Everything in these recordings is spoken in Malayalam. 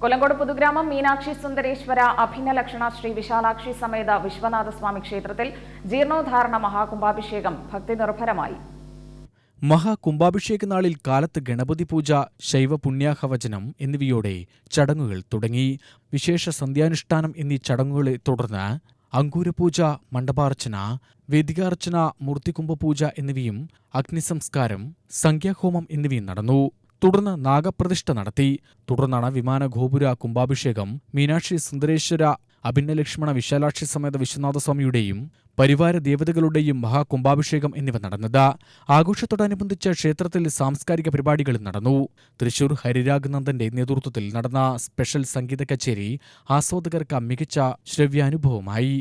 കൊല്ലങ്കോട് പുതുഗ്രാമം മീനാക്ഷി സുന്ദരേശ്വര അഭിന്നലക്ഷണ ശ്രീ വിശാലാക്ഷി സമേത വിശ്വനാഥസ്വാമി ക്ഷേത്രത്തിൽ ജീർണോദ്ധാരണ മഹാകുംഭാഭിഷേകം ഭക്തി നിർഭരമായി. മഹാകുംഭാഭിഷേക നാളിൽ കാലത്ത് ഗണപതി പൂജ ശൈവ പുണ്യാഹവചനം എന്നിവയോടെ ചടങ്ങുകൾ തുടങ്ങി. വിശേഷ സന്ധ്യാനുഷ്ഠാനം എന്നീ ചടങ്ങുകളെ തുടർന്ന് അങ്കൂരപൂജ മണ്ഡപാർച്ചന വേദികാർച്ചന മൂർത്തികുംഭപൂജ എന്നിവയും അഗ്നിസംസ്കാരം സംഖ്യാഹോമം എന്നിവയും നടന്നു. തുടർന്ന് നാഗപ്രതിഷ്ഠ നടത്തി. തുടർന്നാണ് വിമാന ഗോപുര കുംഭാഭിഷേകം. മീനാക്ഷി സുന്ദരേശ്വര അഭിന്നലക്ഷ്മണ വിശാലാക്ഷി സമേത വിശ്വനാഥസ്വാമിയുടെയും പരിവാര ദേവതകളുടെയും മഹാകുംഭാഭിഷേകം എന്നിവ നടന്നത്. ആഘോഷത്തോടനുബന്ധിച്ച് ക്ഷേത്രത്തിൽ സാംസ്കാരിക പരിപാടികളും നടന്നു. തൃശൂർ ഹരിരാഗ്നന്ദന്റെ നേതൃത്വത്തിൽ നടന്ന സ്പെഷ്യൽ സംഗീത കച്ചേരി ആസ്വാദകർക്ക് മികച്ച ശ്രവ്യാനുഭവമായി.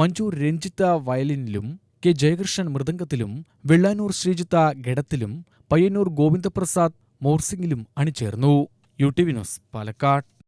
മഞ്ജൂർ രഞ്ജിത്ത വയലിനിലും കെ ജയകൃഷ്ണൻ മൃദംഗത്തിലും വെള്ളാനൂർ ശ്രീജിത്ത ഗഡത്തിലും പയ്യന്നൂർ ഗോവിന്ദപ്രസാദ് മോർസിംഗിലും അണിചേർന്നു. U T V news Palakkad.